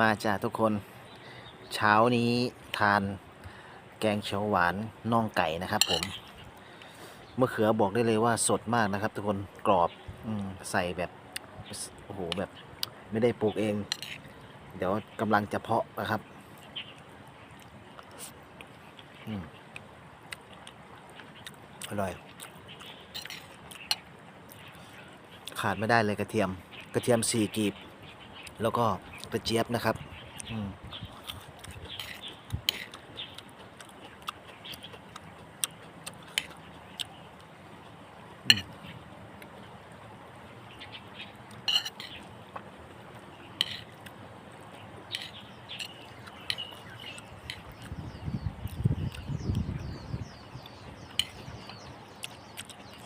มาจ้าทุกคน เช้านี้ทานแกงเขียวหวานน่องไก่นะครับผมมะเขือบอกได้เลยว่าสดมากนะครับ ทุกคนกรอบอใส่แบบโอ้โหแบบ ไม่ได้ปลูกเอง เดี๋ยวกำลังจะเพาะนะครับอืมอร่อย ขาดไม่ได้เลยกระเทียม กระเทียมสี่กีบ แล้วก็ กระเจี๊ยบนะครับ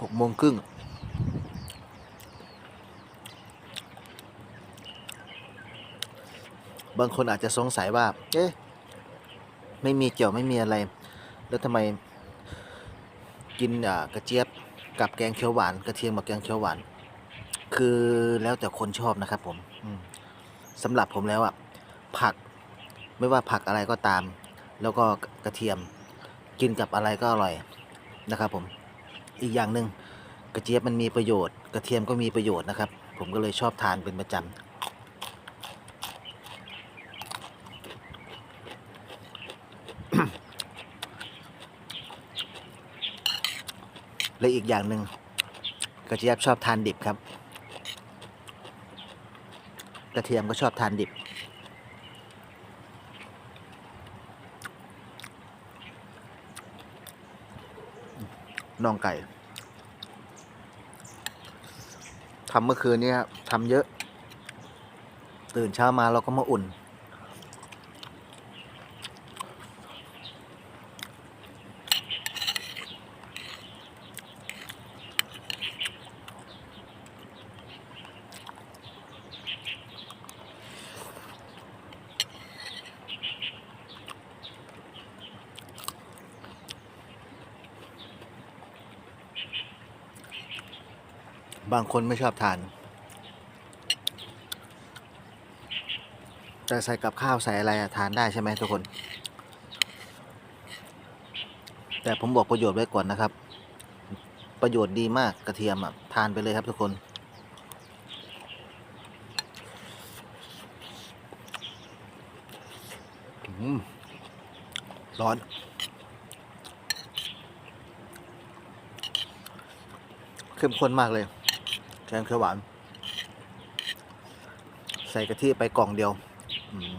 หกโมงครึ่ง บางคนอาจจะสงสัยว่า เอ๊ะ ไม่มีเกี่ยวไม่มีอะไร แล้วทำไมกินกระเจี๊ยบกับแกงเขียวหวาน กระเทียมกับแกงเขียวหวาน คือแล้วแต่คนชอบนะครับผมอืมสำหรับผมแล้วอะผักไม่ว่าผักอะไรก็ตาม แล้วก็กระเทียม กินกับอะไรก็อร่อยนะครับผมอีกอย่างหนึ่งกระเจี๊ยบมันมีประโยชน์ กระเทียมก็มีประโยชน์นะครับ ผมก็เลยชอบทานเป็นประจำ และอีกอย่างหนึ่งกระเจี๊ยบชอบทานดิบครับ กระเทียมก็ชอบทานดิบ น่องไก่ทำเมื่อคืนนี้ทำเยอะ ตื่นเช้ามาเราก็มาอุ่น บางคนไม่ชอบทาน แต่ใส่กับข้าวใส่อะไรอะทานได้ใช่ไหมทุกคน แต่ผมบอกประโยชน์ไว้ก่อนนะครับ ประโยชน์ดีมากกระเทียมอะทานไปเลยครับทุกคนร้อนเข้มข้นมากเลย แกงเขียวหวาน ใส่กะทิไปกล่องเดียว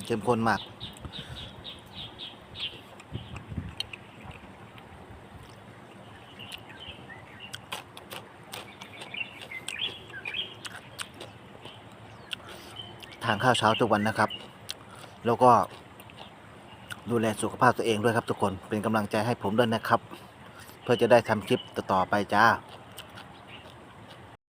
เข้มข้นมาก ทานข้าวเช้าทุกวันนะครับ แล้วก็ดูแลสุขภาพตัวเองด้วยครับทุกคนเป็นกำลังใจให้ผมด้วยนะครับ เพื่อจะได้ทำคลิปต่อๆไปจ้า